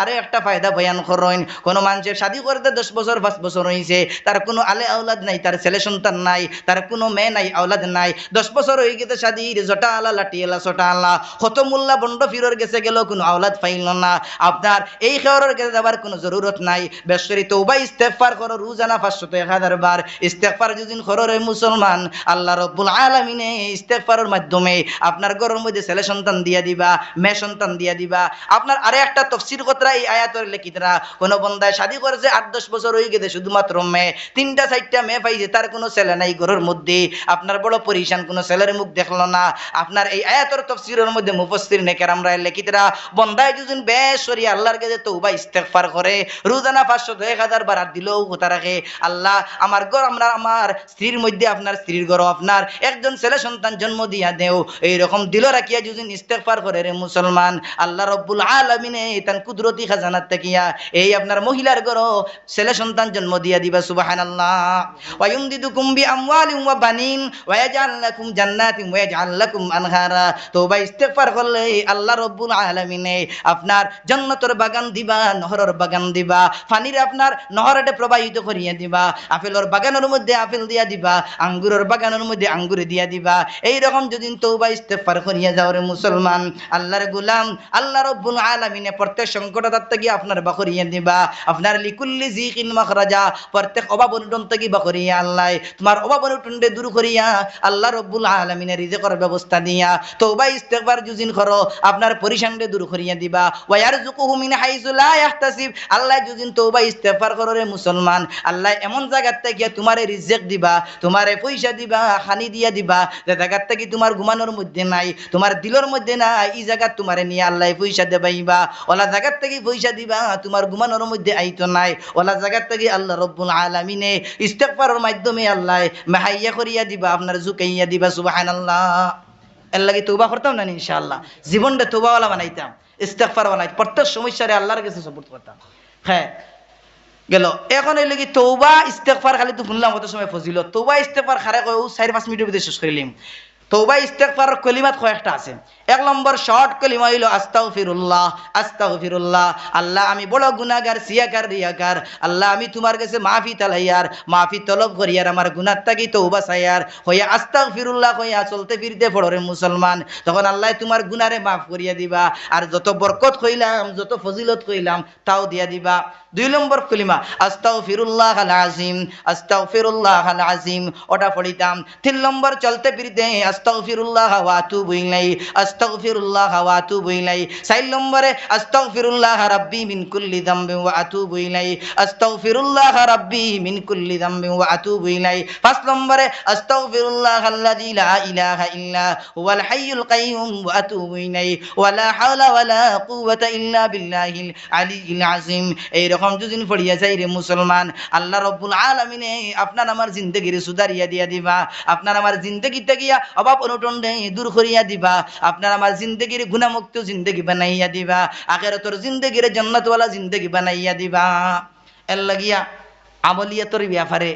আরও একটা ফায়দা বয়ান করেন। কোনো মানুষের শাদি করতে দশ বছর, পাঁচ বছর হয়েছে তার কোনো আলে আওলাদ নাই, তার ছেলে সন্তান নাই, তার কোনো মেয়ে নাই, আওলাদ নাই। দশ বছর হয়ে গেছে শাদির জটা আলা লাটি আলা ছটা আলা হত মোল্লা বন্ড ফিরর গেছে গেল, কোনো আওলাদ পাইল না। আপনার এই খেয়রের গেছে যাবার কোনো জরুরত নাই। বেশরি তৌবা ইস্তেফার করো রোজানা পাঁচশত এক হাজার বার ইস্তেফার যদি খররে মুসলমান, আল্লাহ রব্বুল আলমিনে ইস্তেফারের মাধ্যমে আপনার ঘরের মধ্যে ছেলে সন্তান দিয়া দিবা, মেয়ে সন্তান দিয়া দিবা। আপনার আরে একটা তফসির কথা এই আয়াতের লেখিতরা। কোনো বন্দায় শাদি করেছে আট, দশ বছর হয়ে গেছে শুধুমাত্র মেয়ে। তিনটা, চারটা মেয়ে পাইছে, তার কোনো ছেলে নাই ঘরের মধ্যে। আপনার বড় পরিশান কোনো ছেলের মুখ দেখল না। আপনার এই আয়াতের তফসিরের মধ্যে মুফসির নেকের আমরা লেখিতরা, বন্দায় দুজন বেশ সরি আল্লাহর কাছে তৌবা ইস্তেগফার করে রোজানা পাঁচশো এক হাজার বার দিলেও কথা রাখে। আল্লাহ আমার ঘর আমরা আমার স্ত্রীর মধ্যে আপনার স্ত্রীর ঘর আপনার একজন ছেলে সন্তান জন্ম দিয়া দেও। এইরকম দিল রাখিয়া দুজন ইস্তেগফার করে রে মুসলমান। আল্লাহ রব্বুল আলমিনে তান কুদরতি খাজানাত তাকিয়া এই আপনার মহিলার ছেলে সন্তান জন্ম দিয়া দিবা সুবাহান আল্লাহ ওয়ায়ুমদিদুকুম বি আমওয়ালিন ওয়া আনহারা। তওবা করলে আল্লাহ রব্বুল আপনার বাগান দিবা, নহরের বাগান দিবা পানির আপনার নহরটে প্রবাহিত করিয়া দিবা, আপেলের বাগানের মধ্যে আপেল দিয়া দিবা, আঙ্গুরের বাগানের মধ্যে আঙ্গুর দিয়া দিবা। এই রকম যদি তৌবা ইস্তেগফার করিয়া যাও রে মুসলমান, আল্লাহর গুলাম, আল্লাহ রব্বুল আলামিনে প্রত্যেক সংকট থেকে আপনার বাকরিয়া দিবা। আপনার লিকুল্লি জিকিন মাখরাজা, প্রত্যেক অভাব অনটন থেকে বাকরিয়া আল্লাহ। তোমার অভাব অনটনডে দূর করিয়া আল্লাহ রব্বুল আলামিনের রিজেকর ব্যবস্থা দিয়া তৌবা ইস্তেগফার জুজিন করো, আপনার পরিশানডে দূর করিয়া দিবা। ওয়ারজুকুহু মিন হাইসু লা ইয়াহতাসিব আল্লাহ জুজিন তৌবা ইস্তেগফার করো রে মুসলমান। আল্লাহ এমন জায়গার থেকে তোমারে রিজেক দিবা, তোমারে পয়সা দিবা খানি দিয়া দিবা, যে জায়গার থেকে তোমার ঘুমানোর মধ্যে নাই, তোমার দিলর মধ্যে নাই, এই জায়গা তোমারে নিয়ে আল্লাহ পয়সা দেবাইবা। ওলা জায়গার থেকে পয়সা দিবা, তোমার ঘুমানোর মধ্যে আইতো নাই। ওলা জায়গার থেকে আল্লাহ রব্বুল আলামিনে ইস্তেগফারের মাধ্যমে আল্লাহ মাহাইয়া করিয়া দিবা, আপনার জুকাইয়া দিবা, সুবহানাল্লাহ। এর লাগি তৌবা করতাম না ইনশাআল্লাহ? জীবনটা তৌবাওয়ালা বানাইতাম, ইস্তেগফার বানাই, প্রত্যেক সমস্যারে আল্লাহর কাছে সাপোর্ট করতাম। হ্যাঁ গেল। এখন এই লাগি তৌবা ইস্তেগফার খালি তো শুনলাম কত সময় ফজিল তৌবা ইস্তেগফার খারে কয় চার পাঁচ মিনিটের ভিতরে শেষ করিলিম তৌবা ইস্তেগফার, কলিমাত কয়েকটা আছে? এক নম্বর শর্ট কলিমা হইল আস্তাগফিরুল্লাহ আস্তাগফিরুল্লাহ। আল্লাহ, আমি বড় গুনাহগার সিয়াকার রিয়াকার আল্লাহ, আমি তোমার কাছে মাফি তালাইয়ার, মাফি তলব করিয়ার, আমার গুনাহ তাকি তৌবা চাইয়ার। হইয়া আস্তাগফিরুল্লাহ হইয়া চলতে ফিরতে পড়রে মুসলমান। তখন আল্লাহ তোমার গুনারে মাফ করিয়া দিবা। আর যত বরকত কইলাম, যত ফজিলত কইলাম, তাও দিয়া দিবা। দুই নম্বর কলিমা, আস্তাগফিরুল্লাহ আল আজিম আস্তাগফিরুল্লাহ আল আজিম ওটা পড়িতাম। তিন নম্বর, চলতে ফিরতে আস্তাগফিরুল্লাহ ওয়া আতুবু ইলাই আস্তাগফিরুল্লাহ ওয়া আতুবু ইলাই চার নম্বরে, আস্তাগফিরুল্লাহ রাব্বি মিন কুল্লি যামবিন ওয়া আতুবু ইলাই আস্তাগফিরুল্লাহ রাব্বি মিন কুল্লি যামবিন ওয়া আতুবু ইলাই পাঁচ নম্বরে, আস্তাগফিরুল্লাহ আল্লাযী লা ইলাহা ইল্লা হুয়াল হাইয়ুল কাইয়ুম ওয়া আতুবু ইলাই ওয়া লা হাওলা ওয়া লা কুওয়াতা ইল্লা বিল্লাহিল আলিয়্যিল আযীম। এই রকম যুদিন পড়িয়া যাই রে মুসলমান, আল্লাহ রব্বুল আলামিনে আপনার আমার জিন্দগির সুদারিয়া দিয়া দিবা, আপনার আমার জিন্দগিতে গিয়া অভাব অনটন দূর করিয়া দিবা। আপনার আমার জিন্দগির গুণামুক্ত জিন্দগি বানাইয়া দিবা। আখেরাতর জিন্দগির জান্নাতওয়ালা জিন্দগি বানাইয়া দিবা। এর লাগিয়া আমলিয়াতর ব্যাপারে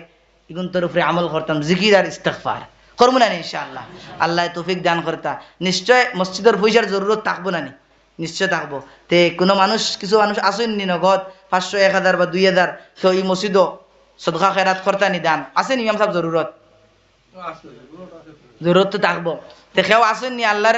ইগুন তোর উপরে আমল করতাম, জিকির আর ইস্তেগফার। করব না ইনশাআল্লাহ। আল্লাহ তৌফিক দান করতা নিশ্চয় মসজিদের পয়সার জরুরত থাকব না নি? নিশ্চয় থাকব। তে কোনো মানুষ, কিছু মানুষ আসেন নি নগদ? পাঁচশো, এক হাজার বা দুই হাজার। তো এই মসজিদও সদকা খেরাত করতা নি দান আছে নি ইমাম সাহেব জরুরত। জরুরত তো থাকব। দেখেও আসেননি আল্লাহর